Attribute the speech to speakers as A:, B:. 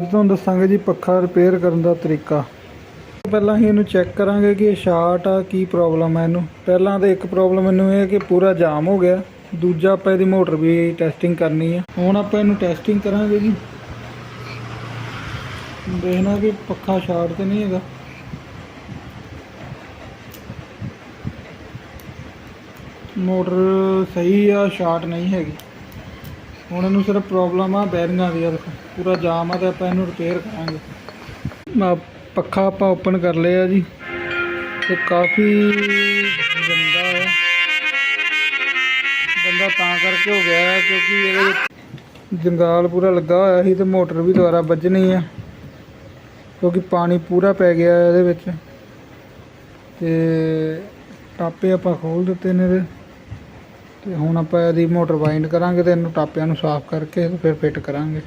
A: ਅੱਜ ਤੁਹਾਨੂੰ ਦੱਸਾਂਗੇ ਜੀ ਪੱਖਾ ਰਿਪੇਅਰ ਕਰਨ ਦਾ ਤਰੀਕਾ। ਪਹਿਲਾਂ ਹੀ ਇਹਨੂੰ ਚੈੱਕ ਕਰਾਂਗੇ ਕਿ ਇਹ ਸ਼ਾਰਟ ਆ, ਕੀ ਪ੍ਰੋਬਲਮ ਹੈ ਇਹਨੂੰ। ਪਹਿਲਾਂ ਤਾਂ ਇੱਕ ਪ੍ਰੋਬਲਮ ਇਹਨੂੰ ਇਹ ਹੈ ਕਿ ਪੂਰਾ ਜਾਮ ਹੋ ਗਿਆ। ਦੂਜਾ ਆਪਾਂ ਇਹਦੀ ਮੋਟਰ ਵੀ ਟੈਸਟਿੰਗ ਕਰਨੀ ਹੈ ਹੁਣ ਆਪਾਂ ਇਹਨੂੰ ਟੈਸਟਿੰਗ ਕਰਾਂਗੇ ਜੀ। ਦੇਖਣਾ ਕਿ ਪੱਖਾ ਸ਼ਾਰਟ ਤੇ ਨਹੀਂ ਹੈਗਾ। ਮੋਟਰ ਸਹੀ ਆ ਸ਼ਾਰਟ ਨਹੀਂ ਹੈਗੀ। ਹੁਣ ਇਹਨੂੰ ਸਿਰਫ ਪ੍ਰੋਬਲਮ ਆ ਬੈਰਿੰਗਾਂ ਦੀ ਆ ਦੇਖੋ। ਪੂਰਾ ਜਾਮ ਆ ਤੇ ਆਪਾਂ ਇਹਨੂੰ ਰਿਪੇਅਰ ਕਰਾਂਗੇ। ਪੱਖਾ ਆਪਾਂ ਓਪਨ ਕਰ ਲਿਆ ਜੀ ਤੇ ਕਾਫੀ ਗੰਦਾ ਹੈ। ਗੰਦਾ ਤਾਂ ਕਰਕੇ ਹੋ ਗਿਆ ਹੈ ਕਿਉਂਕਿ ਇਹਦੇ ਜੰਗਾਲ ਪੂਰਾ ਲੱਗਾ ਹੋਇਆ ਸੀ ਤੇ ਮੋਟਰ ਵੀ ਦੁਬਾਰਾ ਵੱਜਣੀ ਆ। ਕਿਉਂਕਿ ਪਾਣੀ ਪੂਰਾ ਪੈ ਗਿਆ ਇਹਦੇ ਵਿੱਚ। ਤੇ ਟਾਪੇ ਆਪਾਂ ਖੋਲ ਦਿੱਤੇ ਨੇ ਇਹਦੇ। ਤੇ ਹੁਣ ਆਪਾਂ ਇਹਦੀ ਮੋਟਰ ਵਾਈਂਡ ਕਰਾਂਗੇ ਤੇ ਇਹਨੂੰ ਟਾਪਿਆਂ ਨੂੰ ਸਾਫ਼ ਕਰਕੇ ਤੇ ਫਿਰ ਫਿੱਟ ਕਰਾਂਗੇ।